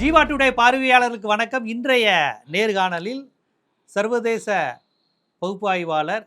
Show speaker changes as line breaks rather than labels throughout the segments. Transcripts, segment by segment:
Jeeva today பார்வையாளர்களுக்கு வணக்கம். இன்றைய நேர்காணலில் சர்வதேச பகுப்பாய்வாளர்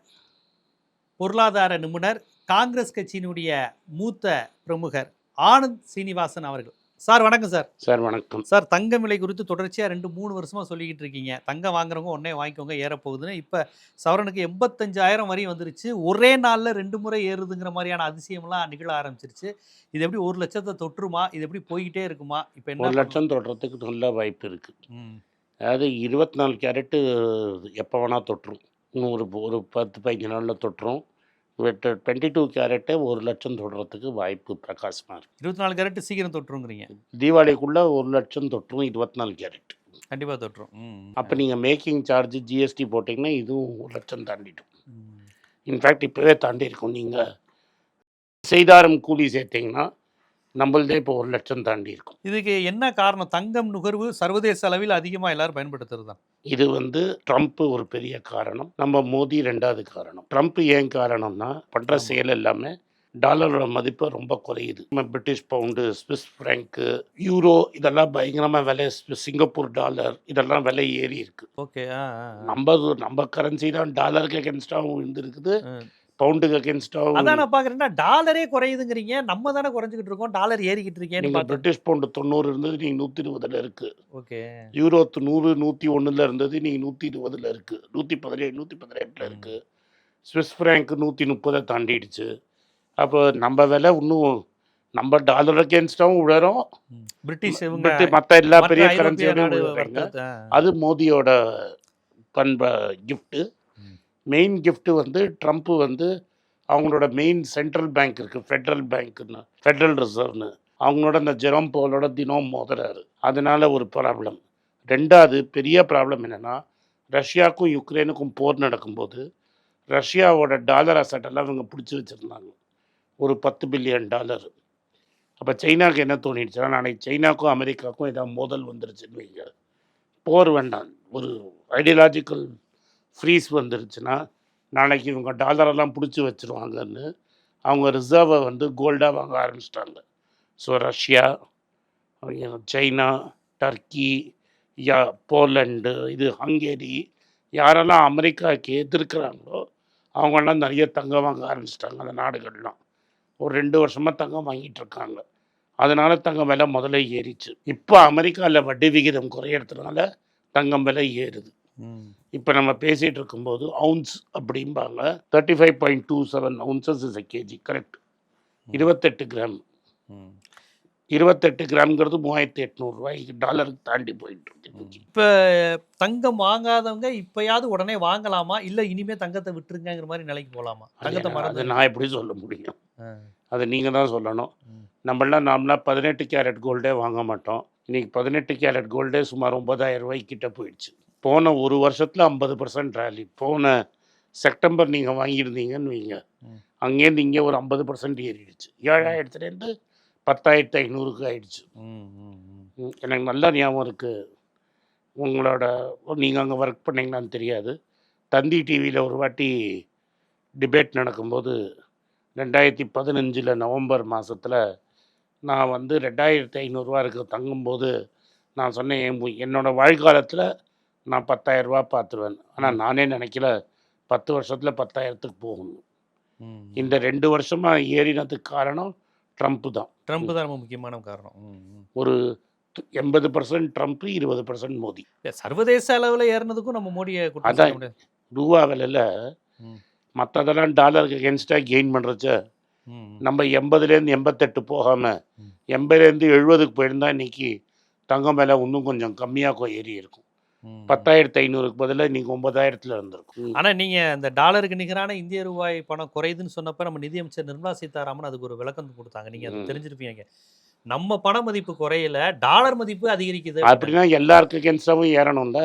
பொருளாதார நிபுணர் காங்கிரஸ் கட்சியினுடைய மூத்த பிரமுகர் ஆனந்த் சீனிவாசன் அவர்கள். சார் வணக்கம் சார்.
சார் வணக்கம்.
சார் தங்கம் விலை குறித்து தொடர்ச்சியாக ரெண்டு மூணு வருஷமாக சொல்லிக்கிட்டு இருக்கீங்க. தங்கம் வாங்குறவங்க உடனே வாங்கிக்கோங்க ஏறப்போகுதுன்னு. இப்போ சவரனுக்கு எண்பத்தஞ்சாயிரம் வரையும் வந்துருச்சு. ஒரே நாளில் ரெண்டு முறை ஏறுதுங்கிற மாதிரியான அதிசயம்லாம் நிகழ ஆரம்பிச்சிருச்சு. இது எப்படி ஒரு லட்சத்தை தொற்றுமா? இது எப்படி போய்கிட்டே இருக்குமா? இப்போ என்ன
ஒரு லட்சம் தொடுறதுக்கு நல்ல வாய்ப்பு இருக்குது அதாவது இருபத்தி நாலு கேரட்டு எப்போ வேணால் தொட்டுரும் இன்னும் ஒரு ஒரு பத்து பதினஞ்சு நாளில் தொட்டுரும் டுவெண்ட்டி டூ கேரட்டே ஒரு லட்சம் தொடுறதுக்கு வாய்ப்பு பிரகாசமாக இருக்குது
இருபத்தி நாலு கேரட் சீக்கிரம் தொற்றுங்கிறீங்க
தீபாவளிக்குள்ளே ஒரு லட்சம் தொட்டுரும் இருபத்தி நாலு கேரட்
கண்டிப்பாக தொற்றும் ம்,
அப்போ நீங்கள் மேக்கிங் சார்ஜ் ஜிஎஸ்டி போட்டிங்கன்னா இதுவும் ஒரு லட்சம் தாண்டிடும். இன்ஃபேக்ட் இப்போவே தாண்டி இருக்கும் நீங்கள் செய்தாரம் கூலி சேர்த்தீங்கன்னா நம்மள்தே இப்போ ஒரு லட்சம் தாண்டி இருக்கும்.
இதுக்கு என்ன காரணம்? தங்கம் நுகர்வு சர்வதேச அளவில் அதிகமாக எல்லாரும் பயன்படுத்துறது தான்.
இது வந்து ட்ரம்ப் ஒரு பெரிய காரணம். நம்ம மோடி ரெண்டாவது காரணம். ட்ரம்ப் ஏன் காரணம்னா பண்ற. செயல் எல்லாமே டாலரோட மதிப்பு ரொம்ப குறையுது. நம்ம British pound Swiss franc euro இதெல்லாம் பயங்கரமாக விலை சிங்கப்பூர் டாலர் இதெல்லாம் விலை ஏறி இருக்கு.
ஓகே.
நம்ம நம்ம கரன்சி தான் டாலருக்கு அகேன்ஸ்டாகவும் விழுந்திருக்குது.
ம்.
பவுண்டுக்கு அகேன்ஸ்டாகவும்
அதான் நான் பார்க்குறேன்னா டாலரே குறையுதுங்கிறீங்க. நம்ம தானே குறைஞ்சிக்கிட்டு இருக்கோம். டாலர் ஏறிக்கிட்டு பார்த்தேன்.
பிரிட்டிஷ் பவுண்டு தொண்ணூறு இருந்தது நீங்கள் நூற்றி இருபதுல இருக்கு.
ஓகே.
யூரோ நூறு நூற்றி ஒன்றில் இருந்தது நீங்கள் நூற்றி இருபதுல இருக்கு. நூற்றி பதினேழு நூற்றி பதினெட்டில் இருக்கு. ஸ்விஸ் ஃப்ராங்க் நூற்றி முப்பதை தாண்டிடுச்சு. அப்போ நம்ம விலை இன்னும் நம்ம டாலர் அகேன்ஸ்டாகவும் விழறோம்.
பிரிட்டிஷ்
மற்ற எல்லா பெரிய
ஆ.
அது மோதியோட பண்ப கிஃப்ட்டு. மெயின் கிஃப்ட்டு வந்து ட்ரம்ப் வந்து அவங்களோட மெயின் சென்ட்ரல் பேங்க் இருக்குது ஃபெட்ரல் பேங்க்குன்னு ஃபெட்ரல் ரிசர்வ்னு அவங்களோட இந்த ஜெரோம் போலோட தினம் மோதுறாரு. அதனால ஒரு ப்ராப்ளம் ரெண்டாவது பெரிய ப்ராப்ளம் என்னென்னா ரஷ்யாவுக்கும் யுக்ரைனுக்கும் போர் நடக்கும்போது ரஷ்யாவோட டாலர் அசட்டெல்லாம் இவங்க பிடிச்சி வச்சுருந்தாங்க. ஒரு பத்து பில்லியன் டாலர் அப்போ சைனாக்கு என்ன தோணிடுச்சுன்னா நாளைக்கு சைனாக்கும் அமெரிக்காவுக்கும் ஏதாவது மோதல் வந்துருச்சுன்னு வைங்க. போர் வேண்டாம். ஒரு ஐடியாலாஜிக்கல் ஃப்ரீஸ் வந்துருச்சுன்னா நாளைக்கு இவங்க டாலரெல்லாம் பிடிச்சி வச்சுருவாங்கன்னு அவங்க ரிசர்வை வந்து கோல்டாக வாங்க ஆரம்பிச்சிட்டாங்க. ஸோ ரஷ்யா சைனா டர்க்கி யா போலண்டு இது ஹங்கேரி யாரெல்லாம் அமெரிக்காவுக்கு எதிர்க்கிறாங்களோ அவங்கெல்லாம் நிறைய தங்கம் வாங்க ஆரம்பிச்சிட்டாங்க அந்த நாடுகள்லாம். ஒரு ரெண்டு வருஷமாக தங்கம் வாங்கிட்டு இருக்காங்க. அதனால தங்கம் விலை முதல்ல ஏறிச்சு. இப்போ அமெரிக்காவில் வட்டி விகிதம் குறையிறதுனால தங்கம் விலை ஏறுது. இப்போ நம்ம பேசிகிட்டு இருக்கும்போது அவுன்ஸ் அப்படிம்பாங்க. Thirty five point two seven ounces is a kg correct இருபத்தெட்டு கிராம். இருபத்தெட்டு கிராம்ங்கிறது மூவாயிரத்தி எட்நூறுரூவாய்க்கு டாலருக்கு தாண்டி போயிட்டு இருக்கு.
இப்ப தங்கம் வாங்காதவங்க இப்பயாவது உடனே வாங்கலாமா? இல்ல இனிமே தங்கத்தை விட்டுருங்கிற மாதிரி நிலைக்கு போலாமா? தங்கத்தை மறந்து
நான் எப்படி சொல்ல முடியும். அது நீங்கள் தான் சொல்லணும். நம்மளாம் நார்மலாக பதினெட்டு கேரட் கோல்டே வாங்க மாட்டோம். இன்னைக்கு பதினெட்டு கேரட் கோல்டே சுமார் ஒன்பதாயிரம் ரூபாய்க்கு கிட்ட போயிடுச்சு. போன ஒரு வருஷத்தில் ஐம்பது பர்சன்ட் ரேலி போன செப்டம்பர் நீங்கள் வாங்கியிருந்தீங்கன்னு வைங்க. அங்கேருந்து இங்கே ஒரு ஐம்பது பர்சன்ட் ஏறிடுச்சு. ஏழாயிரத்துலேருந்து பத்தாயிரத்து ஐநூறுக்கு ஆயிடுச்சு. எனக்கு நல்லா ஞாபகம் இருக்குது உங்களோட நீங்கள் அங்கே ஒர்க் பண்ணீங்களான்னு தெரியாது. தந்தி டிவியில் ஒரு வாட்டி டிபேட் நடக்கும்போது ரெண்டாயிரத்தி பதினஞ்சில் நவம்பர் மாதத்தில் நான் வந்து ரெண்டாயிரத்தி ஐநூறுரூவா இருக்க தங்கும்போது நான் சொன்னேன் என் மு- என்னோட வாழ்காலத்தில் நான் பத்தாயிரரூபா பார்த்துருவேன் ஆனால் நானே நினைக்கல பத்து வருஷத்தில் பத்தாயிரத்துக்கு போகணும். இந்த ரெண்டு வருஷமாக ஏறினதுக்கு காரணம் ட்ரம்ப்பு தான்
ட்ரம்ப் தான் ரொம்ப முக்கியமான காரணம்.
ஒரு எண்பது பர்சன்ட் ட்ரம்ப் இருபது பர்சன்ட் மோடி
சர்வதேச அளவுல ஏறினதுக்கும் நம்ம மோடியை
அதான். ரூபா விலையில். மற்றதெல்லாம் டாலருக்கு அகேன்ஸ்டாக கெயின் பண்ணுறச்ச. நம்ம எண்பதுலேருந்து எண்பத்தெட்டு போகாமல். எண்பதுலேருந்து எழுபதுக்கு போயிருந்தா இன்னைக்கு தங்கம் விலை இன்னும் கொஞ்சம் கம்மியாக ஏறி இருக்கும். பத்தாயிரத்து ஐநூறுக்கு பதிலாக இன்னைக்கு ஒன்பதாயிரத்தில் இருந்திருக்கும்
ஆனா நீங்க இந்த டாலருக்கு நிகரான இந்திய ரூபாய் பணம் குறையுதுன்னு சொன்னப்ப நம்ம நிதியமைச்சர் நிர்மலா சீதாராமன் அதுக்கு ஒரு விளக்கம் கொடுத்தாங்க. நீங்க அதை. தெரிஞ்சிருப்பீங்க. நம்ம பண மதிப்பு குறையல டாலர் மதிப்பு அதிகரிக்குது
அப்படின்னா எல்லாருக்கு அகேன்ஸ்டாகவும் ஏறணும்ல.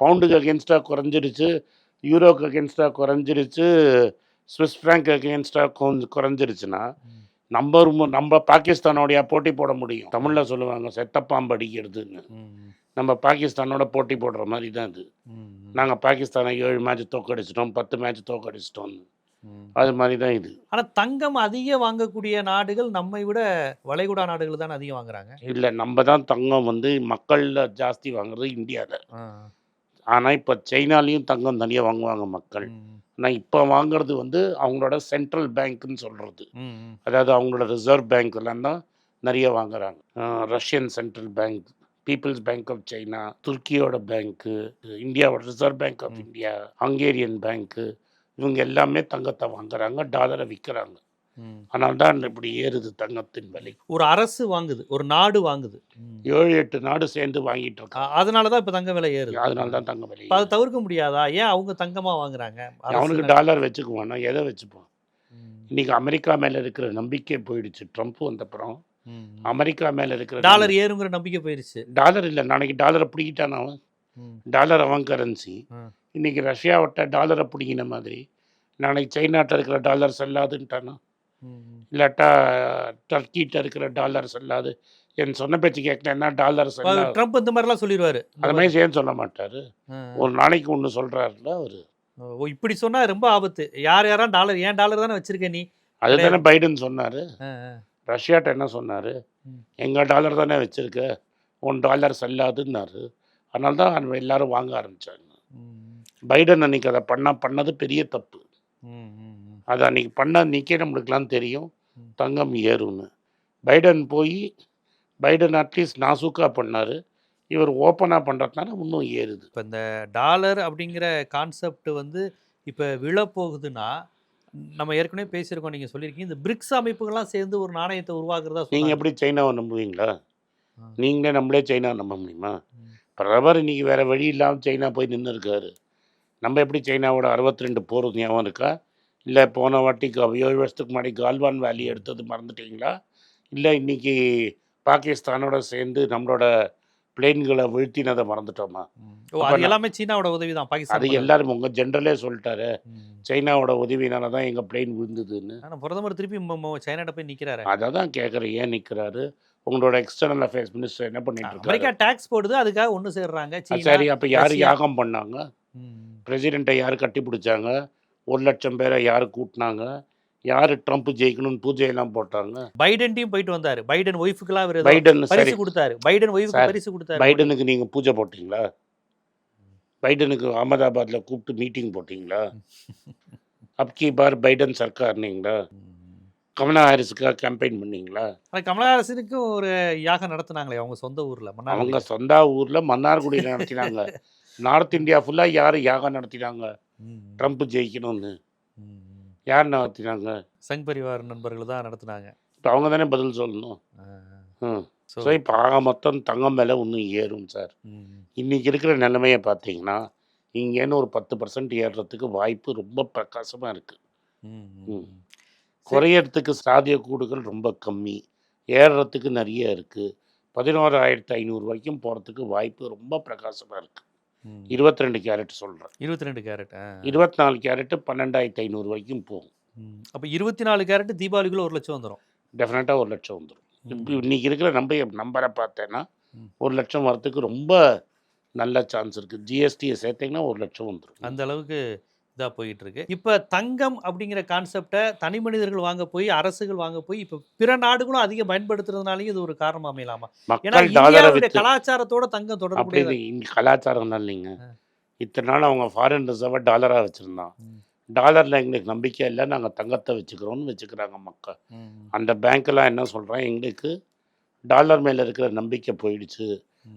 பவுண்டுக்கு அகேன்ஸ்டாக குறைஞ்சிருச்சு யூரோக்கு அகேன்ஸ்டாக குறைஞ்சிருச்சு ஸ்விஸ் ஃப்ராங்க் அகேன்ஸ்டாக கொஞ்சம் குறைஞ்சிருச்சுன்னா. நம்ம நம்ம பாகிஸ்தானோடைய போட்டி போட முடியும். தமிழில் சொல்லுவாங்க செத்தப்பாம்பு அடிக்கிறதுன்னு. நம்ம பாகிஸ்தானோட போட்டி போடுற மாதிரி தான் இது. நாங்கள் பாகிஸ்தானை ஏழு மேட்ச் தோக்கடிச்சிட்டோம் பத்து மேட்ச் தோக்கடிச்சிட்டோம்னு அது மாதிரி தான் இது.
ஆனா தங்கம் அதிகம் வாங்கக்கூடிய நாடுகள் நம்மை விட வளைகுடா நாடுகள் தான் அதிகம் வாங்குறாங்க?
இல்லை நம்ம தான் தங்கம் வந்து மக்களில் ஜாஸ்தி வாங்குறது இந்தியாவில் ஆனால் இப்போ சைனாலேயும் தங்கம் தனியாக வாங்குவாங்க மக்கள். ஆனால் இப்போ வாங்குறது வந்து அவங்களோட சென்ட்ரல் பேங்க்னு சொல்கிறது அதாவது அவங்களோட ரிசர்வ் பேங்க்லாம் தான் நிறைய வாங்குறாங்க. Russian central bank people's bank of China துருக்கியோட bank இந்தியாவோட reserve bank of. India Hungarian bank இவங்க எல்லாமே தங்கத்தை வாங்குறாங்க டாலரை விற்கிறாங்க அதனால தான் இப்படி ஏறுது தங்கத்தின் விலை.
ஒரு அரசு வாங்குது ஒரு நாடு வாங்குது.
ஏழு எட்டு நாடு சேர்ந்து வாங்கிட்டு இருக்காங்க.
அதனாலதான் இப்ப தங்க விலை ஏறுது.
அதனால தான் தங்க விலை
அதை தவிர்க்க முடியாதா? ஏன் அவங்க தங்கமா வாங்குறாங்க?
அவனுக்கு. டாலர் வச்சுக்குவானா? எதை வச்சுப்பான். இன்னைக்கு அமெரிக்கா மேல இருக்கிற நம்பிக்கை போயிடுச்சு. ட்ரம்ப் வந்தப்புறம். அமெரிக்கா மேல இருக்கிற
டாலர் ஏறுங்கிற நம்பிக்கை போயிருச்சு.
டாலர் இல்லை நாளைக்கு டாலரை பிடிக்கிட்டான் அவன். டாலர் அவன் கரன்சி. இன்னைக்கு ரஷ்யாவிட்ட டாலரை பிடிக்கின மாதிரி நாளைக்கு சைனாட்ட இருக்கிற டாலர் செல்லாதுன்ட்டானா. இல்லாட்டா டர்க்கிட்ட இருக்கிற டாலர் செல்லாது. என் சொன்ன பேச்சு கேட்கலன்னா டாலர்
ட்ரம்ப் இந்த மாதிரிலாம் சொல்லிடுவாரு.
அது மாதிரி. ஏன் சொல்ல மாட்டாரு. ஒரு நாளைக்கு ஒன்று சொல்றாருல அவரு.
ஓ இப்படி சொன்னா ரொம்ப ஆபத்து. யார் யாரா டாலர் ஏன் டாலர் தானே வச்சிருக்க நீ?
அதுதானே பைடன் சொன்னாரு. ரஷ்யாட்ட என்ன சொன்னார். எங்கள் டாலர் தானே வச்சுருக்க? ஒன் டாலர் செல்லாதுன்னாரு. அதனால தான் எல்லாரும் வாங்க ஆரம்பித்தாங்க. பைடன் அன்னைக்கு அதை பண்ணா பண்ணது பெரிய தப்பு. அதை அன்னைக்கு பண்ண அன்னைக்கே நம்மளுக்கெல்லாம் தெரியும். தங்கம் ஏறும்னு. பைடன் போய் பைடன் அட்லீஸ்ட் நாசூக்கா பண்ணார். இவர் ஓப்பனாக பண்ணுறதுனால இன்னும் ஏறுது.
இப்ப இந்த டாலர் அப்படிங்கிற கான்செப்ட் வந்து இப்ப விழப்போகுதுன்னா நம்ம ஏற்கனவே பேசியிருக்கோம் நீங்க சொல்லியிருக்கீங்க இந்த பிரிக்ஸ் அமைப்புகள்லாம் சேர்ந்து ஒரு நாணயத்தை உருவாக்குறதா
நீங்கள். எப்படி சைனாவை நம்புவீங்களா. நீங்களே நம்மளே சைனா நம்ப முடியுமா
ம்.
பிரதமர் இன்னைக்கு வேற வழி இல்லாமல் சைனா போய் நின்று இருக்காரு நம்ம எப்படி சைனாவோட அறுபத்தி ரெண்டு போர் ஞாபகம் இருக்கா இல்லை போன வாட்டிக்கு ஏழு வருஷத்துக்கு முன்னாடி கால்வான் வேலி எடுத்தது மறந்துட்டீங்களா இல்லை இன்னைக்கு பாகிஸ்தானோட சேர்ந்து நம்மளோட பிளேன்களை வீழ்த்தினதை மறந்துட்டோமா?
அது எல்லாமே சீனாவோட உதவி தான்
அது
பாகிஸ்தான்
எல்லாரும் உங்கள் ஜென்ரலே சொல்லிட்டாரு. சைனாவோட உதவினால தான் எங்கள் பிளேன் விழுந்ததுன்னு.
ஆனா பிரதமர் திருப்பி சைனாட்ட போய் நிக்கிறாரு.
அதை தான் கேட்குறேன் ஏன் நிற்கிறாரு உங்களோட எக்ஸ்டர்னல் அஃபேர்ஸ் மினிஸ்டர் என்ன பண்ணிட்டு
அமெரிக்கா
இருக்காரு?
டாக்ஸ் போடுது அதுக்காக ஒண்ணு சேர்றாங்க
சரி அப்போ யார். யாகம் பண்ணாங்க. பிரசிடெண்ட்டை யார் கட்டி பிடிச்சாங்க ஒரு லட்சம் பேரை யார் கூட்டினாங்க? யார் ட்ரம்ப் ஜெயிக்கணும்னு பூஜையெல்லாம் போட்டாங்க
பைடன்டையும் போயிட்டு வந்தாரு. பைடன் ஒய்ஃபுக்குலாம் அவர்
பைடன்
பரிசு கொடுத்தாரு. பைடன் ஒய்ஃபுக்கு பரிசு கொடுத்தாரு.
பைடனுக்கு நீங்கள் பூஜை போட்டிங்களா? பைடனுக்கு அகமதாபாத்தில் கூப்பிட்டு மீட்டிங் போட்டிங்களா? அப்கி பார் பைடன் சர்க்கார்னீங்களா. கமலா ஹாரிஸுக்காக கேம்பெயின் பண்ணீங்களா?
ஆனா கமலஹாசனுக்கும் ஒரு யாகம் நடத்துனாங்களே அவங்க சொந்த ஊர்ல
அவங்க. சொந்த ஊரில் மன்னார்குடியில் நடத்தினாங்க. நார்த் இந்தியா ஃபுல்லாக யார் யாகம் நடத்தினாங்க. ட்ரம்ப் ஜெயிக்கணும்னு. யார் நடத்தினாங்க?
சங் பரிவார் நண்பர்கள் தான் நடத்துனாங்க.
இப்போ அவங்க தானே பதில் சொல்லணும். ஸோ இப்போ ஆக மொத்தம் தங்கம் விலை இன்னும் ஏறும் சார்.
ம்.
இன்னைக்கு இருக்கிற நிலைமையை பார்த்தீங்கன்னா இங்கேன்னு ஒரு பத்து பர்சன்ட் ஏறுறதுக்கு வாய்ப்பு ரொம்ப பிரகாசமாக இருக்குது. குறையறதுக்கு சாத்தியக்கூடுகள் ரொம்ப கம்மி. ஏறுறதுக்கு நிறைய இருக்குது பதினோராயிரத்து ஐநூறு வரைக்கும் போகிறதுக்கு வாய்ப்பு ரொம்ப பிரகாசமாக இருக்குது. இருபத்தி ரெண்டு கேரட் சொல்கிறேன்
இருபத்தி ரெண்டு கேரட்
இருபத்தி நாலு கேரட்டு பன்னெண்டாயிரத்து ஐநூறு வரைக்கும் போகும்.
அப்ப இருபத்தி நாலு கேரட் தீபாவளிக்குள்ள ஒரு லட்சம் வந்துடும்
டெஃபினட்டாக ஒரு லட்சம் வந்துடும் இப்போ இன்னைக்கு இருக்கிற நம்ப நம்பரை பார்த்தேன்னா. ஒரு லட்சம் வரத்துக்கு ரொம்ப நல்ல சான்ஸ் இருக்குது ஜிஎஸ்டியை சேர்த்தீங்கன்னா ஒரு லட்சம் வந்துடும்
அந்த அளவுக்கு இதா போயிட்டு இருக்கு இப்ப தங்கம் அப்படிங்கிற கான்செப்டை தனி மனிதர்கள் வாங்க போய் அரசுகள் வாங்க போய் இப்ப பிற நாடுகளும் அதிகம் பயன்படுத்துறதுனாலயும் இது ஒரு காரணம் அமையலாமா? ஏன்னா இந்தியாவுடைய கலாச்சாரத்தோட தங்கம் தொடர்புடையது?
கலாச்சாரம் இல்லைங்க. இத்தனை நாள் அவங்க ஃபாரின் ரிசர்வை டாலராக வச்சுருந்தான். டாலரில் எங்களுக்கு நம்பிக்கை இல்லை நாங்கள் தங்கத்தை வச்சுக்கிறோம்னு வச்சுக்கிறாங்க மக்கள். அந்த பேங்க்கெல்லாம் என்ன சொல்கிறேன் எங்களுக்கு டாலர் மேலே இருக்கிற நம்பிக்கை போயிடுச்சு.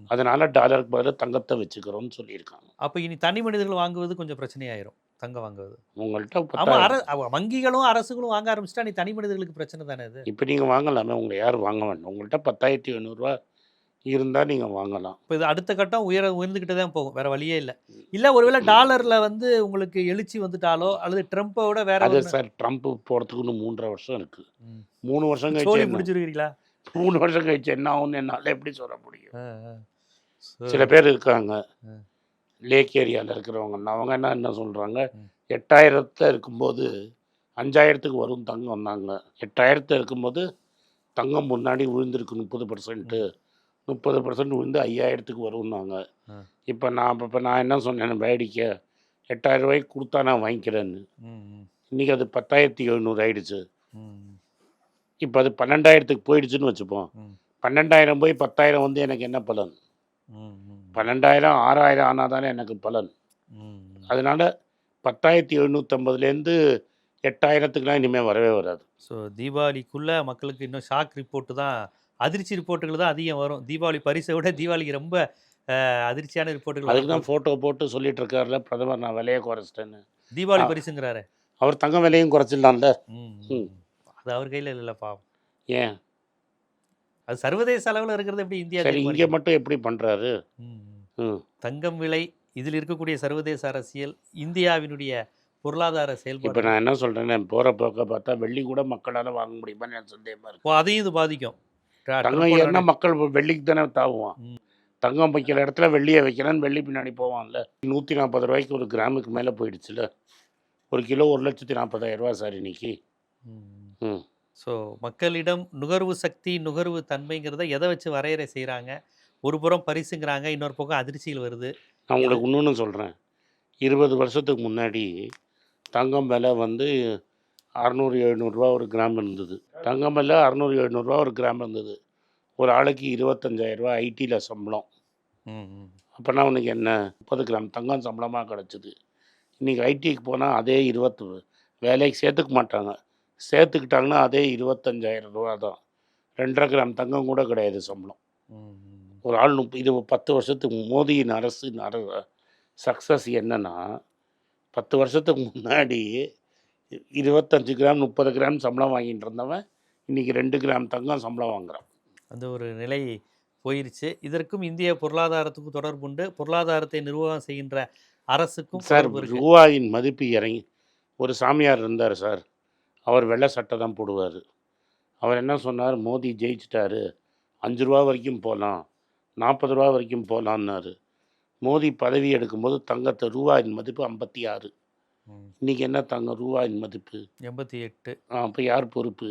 அதனால டாலருக்கு பதிலாக தங்கத்தை வச்சுக்கிறோம்னு சொல்லியிருக்காங்க.
அப்ப இனி தனி மனிதர்கள் வாங்குவது கொஞ்சம் பிரச்சனையாயிரும். தங்கம் வாங்குவது.
உங்கள்கிட்ட
வங்கிகளும் அரசுகளும் வாங்க ஆரம்பிச்சிட்டா நீ தனி மனிதர்களுக்கு பிரச்சனை தானே இது?
இப்போ நீங்கள் வாங்கலாமே உங்களை யாரும் வாங்க வேண்டாம். உங்கள்கிட்ட பத்தாயிரத்தி ஐநூறுரூவா இருந்தால் நீங்கள் வாங்கலாம்.
இப்போ இது அடுத்த கட்டம் உயர உயர்ந்துக்கிட்டே தான் போகும். வேற வழியே இல்லை. இல்லை ஒருவேளை டாலர்ல வந்து உங்களுக்கு எழுச்சி வந்துட்டாலோ அல்லது ட்ரம்ப்போட வேற
அது சார் ட்ரம்ப் போகிறதுக்கு இன்னும் மூன்றரை வருஷம் இருக்குது. மூணு வருஷம் கழிச்சு
முடிச்சிருக்கீங்களா
மூணு வருஷம் கழிச்சு என்ன ஆகும்னு என்னால் எப்படி சொல்ல முடியும். சில பேர் இருக்காங்க. லேக் ஏரியாவில் இருக்கிறவங்க. அவங்க என்ன என்ன சொல்கிறாங்க. எட்டாயிரத்தில் இருக்கும்போது அஞ்சாயிரத்துக்கு வரும் தங்கம் வந்தாங்க. எட்டாயிரத்தில் இருக்கும்போது தங்கம் முன்னாடி விழுந்திருக்கு முப்பது பர்சன்ட்டு முப்பது பர்சன்ட் விழுந்து ஐயாயிரத்துக்கு வரும்னாங்க.
ஆ.
இப்போ நான் இப்போ நான் என்ன சொன்னேன் வேடிக்கை. எட்டாயிரம் ரூபாய்க்கு கொடுத்தா நான் வாங்கிக்கிறேன்னு. இன்றைக்கி அது பத்தாயிரத்தி எழுநூறு ஆயிடுச்சு. இப்போ அது பன்னெண்டாயிரத்துக்கு போயிடுச்சுன்னு வச்சுப்போம். பன்னெண்டாயிரம் போய் பத்தாயிரம் வந்து எனக்கு என்ன பலன்? பன்னெண்டாயிரம் ஆறாயிரம் ஆனால் தானே எனக்கு பலன்
ம்.
அதனால் பத்தாயிரத்தி எழுநூற்றம்பதுலேருந்து எட்டாயிரத்துக்குலாம் இனிமேல் வரவே வராது
ஸோ தீபாவளிக்குள்ள மக்களுக்கு இன்னும் ஷாக் ரிப்போர்ட் தான் அதிர்ச்சி ரிப்போர்ட்டுகள் தான் அதிகம் வரும் தீபாவளி பரிசை விட தீபாவளிக்கு ரொம்ப அதிர்ச்சியான ரிப்போர்ட்டுகள்
அதுக்கு தான். ஃபோட்டோ போட்டு சொல்லிட்டு இருக்காருல பிரதமர் நான் விலையை குறைச்சிட்டேன்னு
தீபாவளி. பரிசுங்கிறாரு
அவர் தங்க விலையும் குறைச்சிடலாம்ல
ம்,
ம்.
ம். அது அவர் கையில் இல்லைல்ல பாவம்
ஏன்
அது சர்வதேச அளவில் இருக்கிறது எப்படி இந்தியா?
இங்கே மட்டும் எப்படி பண்ணுறாரு
தங்கம் விலை இதில் இருக்கக்கூடிய சர்வதேச அரசியல் இந்தியாவினுடைய பொருளாதார
இப்போ
செயல்பாடு
நான் என்ன சொல்கிறேன்னு போகிற போக்க பார்த்தா வெள்ளி கூட மக்களால் வாங்க முடியுமான்னு எனக்கு சந்தேகமாக இருக்கு.
ஓ, அதையும் இது பாதிக்கும்.
தங்கம் ஏறினா மக்கள் வெள்ளிக்கு தானே தாவுவான். தங்கம் வைக்கிற இடத்துல வெள்ளியை வைக்கிறேன்னு வெள்ளி பின்னாடி போவான்ல. நூற்றி நாற்பது ரூபாய்க்கு ஒரு கிராமுக்கு மேலே போயிடுச்சுல. ஒரு கிலோ ஒரு லட்சத்தி நாற்பதாயிரம் ரூபா சார் இன்னைக்கு.
ம். ஸோ மக்களிடம் நுகர்வு சக்தி நுகர்வு தன்மைங்கிறத எதை வச்சு வரையறை செய்கிறாங்க ஒரு புறம் பரிசுங்கிறாங்க இன்னொரு பக்கம் அதிர்ச்சிகள் வருது.
நான் உங்களுக்கு இன்னொன்று சொல்கிறேன் இருபது வருஷத்துக்கு முன்னாடி தங்கம் விலை வந்து அறநூறு எழுநூறுரூவா ஒரு கிராம் இருந்தது. தங்கம் விலை அறநூறு எழுநூறுவா ஒரு கிராம் இருந்தது. ஒரு ஆளுக்கு இருபத்தஞ்சாயிரரூவா ஐடியில் சம்பளம். அப்போனா அவனுக்கு என்ன? முப்பது கிராம் தங்கம் சம்பளமாக கிடச்சிது. இன்றைக்கி ஐடிக்கு போனால் அதே இருபத்து வேலைக்கு சேர்த்துக்க மாட்டாங்க. சேர்த்துக்கிட்டாங்கன்னா அதே இருபத்தஞ்சாயிரம் ரூபா தான். ரெண்டரை கிராம் தங்கம் கூட கிடையாது சம்பளம். ஒரு ஆள் முப்ப இது பத்து வருஷத்துக்கு மோதியின் அரசு நர சக்ஸஸ் என்னன்னா பத்து வருஷத்துக்கு முன்னாடி இருபத்தஞ்சு கிராம் முப்பது கிராம் சம்பளம் வாங்கிட்டு இருந்தவன் இன்றைக்கி ரெண்டு கிராம் தங்கம் சம்பளம் வாங்குறான்.
அந்த ஒரு நிலை போயிருச்சு. இதற்கும் இந்திய பொருளாதாரத்துக்கும் தொடர்புண்டு பொருளாதாரத்தை நிர்வாகம் செய்கின்ற அரசுக்கும்
சார் ரூபாயின் மதிப்பு இறங்கி ஒரு சாமியார் இருந்தார் சார். அவர் வெள்ளை சட்டை தான் போடுவார். அவர் என்ன சொன்னார்? மோடி ஜெயிச்சிட்டாரு. அஞ்சு ரூபா வரைக்கும் போகலாம் நாற்பது ரூபா வரைக்கும் போகலான்னாரு மோடி பதவி எடுக்கும்போது தங்கத்தை ரூபாயின் மதிப்பு ஐம்பத்தி ஆறு. இன்றைக்கி என்ன தங்கம்? ரூபாயின் மதிப்பு?
எண்பத்தி எட்டு.
அப்போ யார் பொறுப்பு.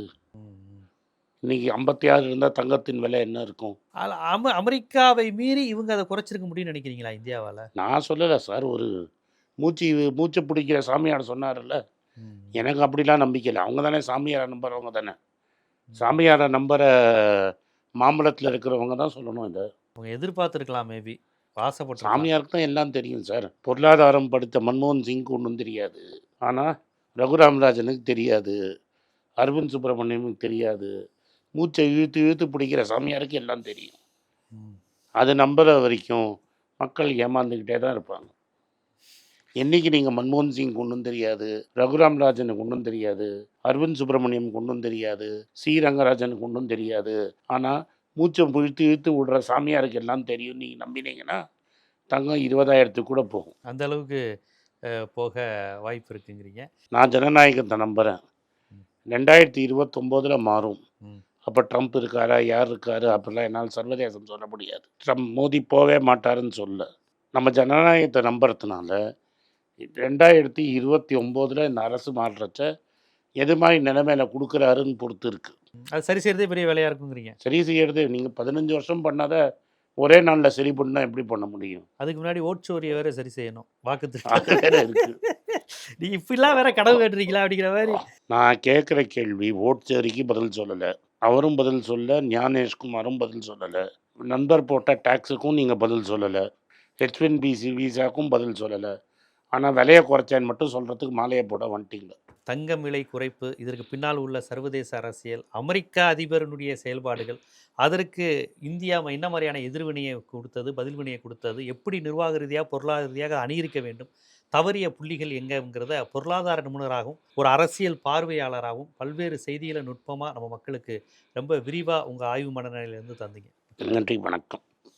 இன்றைக்கி ஐம்பத்தி ஆறு இருந்தால் தங்கத்தின் விலை என்ன இருக்கும்?
அம அமெரிக்காவை மீறி இவங்க அதை குறைச்சிருக்க முடியும்னு நினைக்கிறீங்களா இந்தியாவால்?
நான் சொல்லலை சார். ஒரு மூச்சு மூச்சு பிடிக்கிற சாமியார் சொன்னார்ல எனக்கு அப்படிலாம் நம்பிக்கை இல்லை. அவங்க தானே சாமியாரை நம்புறவங்க தானே. சாமியாரை நம்புகிற மாம்பழத்தில் இருக்கிறவங்க தான் சொல்லணும் இதை.
அவங்க எதிர்பார்த்துருக்கலாம் மேபி ஆசைப்பட்டு
சாமியாருக்கு தான் எல்லாம் தெரியும் சார். பொருளாதாரம் படித்த மன்மோகன் சிங்க்கு ஒன்றும் தெரியாது. ஆனால் ரகுராம் ராஜனுக்கு தெரியாது. அரவிந்த் சுப்பிரமணியமுக்கு தெரியாது. மூச்சை இழுத்து இழுத்து பிடிக்கிற சாமியாருக்கு எல்லாம் தெரியும். அது நம்புற வரைக்கும் மக்கள் ஏமாந்துக்கிட்டே தான் இருப்பாங்க. என்னைக்கு நீங்கள் மன்மோகன் சிங் ஒன்றும் தெரியாது ரகுராம் ராஜனுக்கு ஒன்றும் தெரியாது அரவிந்த் சுப்பிரமணியம் ஒன்றும் தெரியாது சி. ரங்கராஜனுக்கு ஒன்றும் தெரியாது. ஆனால் மூச்சை இழுத்து இழுத்து விடுற சாமியாருக்கு எல்லாம் தெரியும். நீங்கள் நம்பினீங்கன்னா தங்கம் இருபதாயிரத்துக்கு கூட போகும்.
அந்த அளவுக்கு போக வாய்ப்பு இருக்குங்கிறீங்க.
நான் ஜனநாயகத்தை நம்புகிறேன் ரெண்டாயிரத்தி இருபத்தொம்போதில் மாறும். அப்போ ட்ரம்ப் இருக்காரா யார் இருக்காரு அப்படிலாம் என்னால் சர்வதேசம் சொல்ல முடியாது. ட்ரம்ப் மோடி போவே மாட்டாருன்னு சொல்ல. நம்ம ஜனநாயகத்தை நம்புறதுனால ரெண்டாயிரத்தி இருபத்தி ஒம்போதில் இந்த அரசு மாற்றச்ச எது மாதிரி நிலைமையில கொடுக்குறாருன்னு பொறுத்து இருக்கு
அது சரி செய்யறதே பெரிய வேலையாக இருக்குங்கிறீங்க.
சரி செய்யறது நீங்கள் பதினஞ்சு வருஷம் பண்ணாத ஒரே நாளில் சரி பண்ணால் எப்படி பண்ண முடியும்?
அதுக்கு முன்னாடி ஓட்சோரியை வேற சரி செய்யணும். வாக்கு
வேற இருக்கு.
நீங்க இப்படிலாம் வேற கடவு கேட்டுறீங்களா அப்படிங்கிற மாதிரி.
நான் கேட்குற கேள்வி ஓட்சேரிக்கு பதில் சொல்லலை. அவரும் பதில் சொல்ல ஞானேஷ்குமாரும் பதில் சொல்லலை. நண்பர் போட்ட டேக்ஸுக்கும் நீங்கள் பதில் சொல்லலை. ஹெச்என் பிசி விசாக்கும் பதில் சொல்லலை. ஆனால் விலையை குறைச்சேன்னு மட்டும் சொல்கிறதுக்கு மாலையை போட வந்துட்டீங்க.
தங்கம் விலை குறைப்பு இதற்கு பின்னால் உள்ள சர்வதேச அரசியல் அமெரிக்கா அதிபரனுடைய செயல்பாடுகள் அதற்கு இந்தியா என்ன மாதிரியான எதிர்வினையை கொடுத்தது பதில்வினையை கொடுத்தது எப்படி நிர்வாக ரீதியாக பொருளாதார ரீதியாக அணியிருக்க வேண்டும் தவறிய புள்ளிகள் எங்கங்கிறத பொருளாதார நிபுணராகவும் ஒரு அரசியல் பார்வையாளராகவும் பல்வேறு செய்திகளை நுட்பமாக நம்ம மக்களுக்கு ரொம்ப விரிவாக உங்கள் ஆய்வு மனநிலையிலேருந்து தந்தீங்க.
நன்றி வணக்கம்.